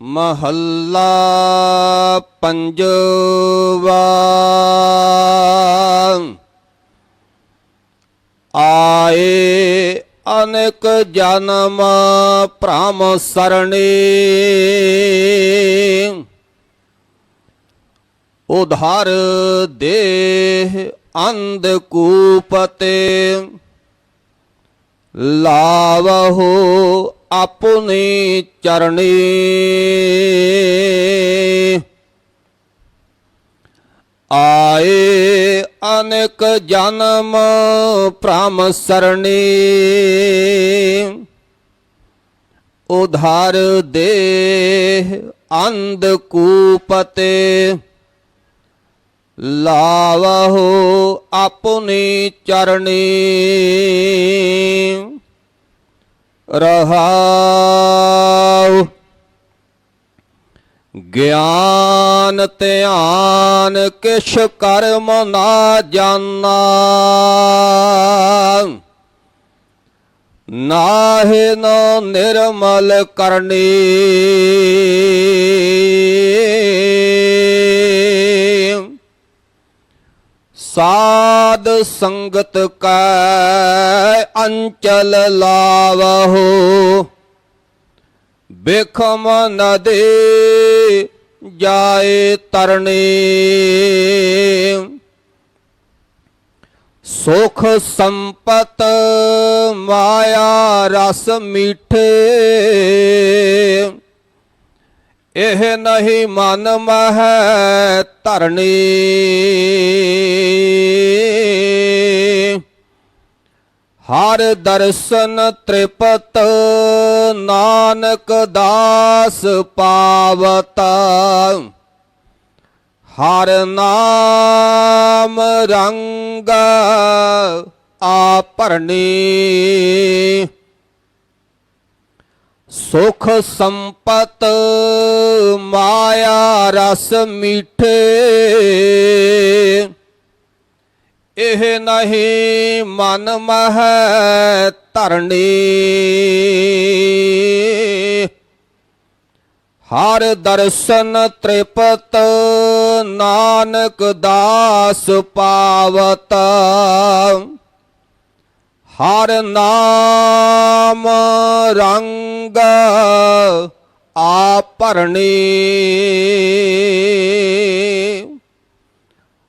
ਮਹੱਲਾ ਪੰਜਵਾ ਆਏ ਅਨੇਕ ਜਨਮ ਭ੍ਰਮ ਸਰਣੀ। ਉਧਾਰ ਦੇਹ ਅੰਧ ਕੂਪਤੇ। ਲਾਵਹੁ ਆਪਣੀ ਚਰਣੀ। ਆਏ ਅਨੇਕ ਜਨਮ ਭ੍ਰਮ ਸਰਣੀ। ਉਧਾਰ ਦੇਹ ਅੰਧ ਕੂਪਤੇ। ਲਾਵਹੁ ਆਪਣੀ ਚਰਣੀ। ਰਹਾਉ। ਗਿਆਨ ਧਿਆਨ ਕਿਛ ਕਰਮ ਨਾ ਜਾਣਾ। ਨਾਹਿ ਨ ਨਿਰਮਲ ਕਰਨੀ। ਸਾਧ ਸੰਗਤ ਕੈ ਅੰਚਲ ਲਾਵਹੁ। ਬਿਖਮ ਨਦੀ ਜਾਏ ਤਰਣੀ। ਸੁਖ ਸੰਪਤ ਮਾਇਆ ਰਸ ਮੀਠੇ। ਇਹ ਨਹੀਂ ਮਨ ਮਹਿ ਧਰਣੀ। ਹਰ ਦਰਸ਼ਨ ਤ੍ਰਿਪਤ ਨਾਨਕ ਦਾਸ ਪਾਵਤ। ਹਰ ਨਾਮ ਰੰਗ ਆਪਰਣੀ। ਸੁਖ ਸੰਪਤ ਮਾਇਆ ਰਸ ਮੀਠੇ। ਇਹ ਨਹੀਂ ਮਨ ਮਹਿ ਧਰਣੀ ਹਰ ਦਰਸ਼ਨ ਤ੍ਰਿਪਤ ਨਾਨਕ ਦਾਸ ਪਾਵਤ। ਹਰ ਨਾਮ ਰੰਗ ਆ ਆਪਰਣੀ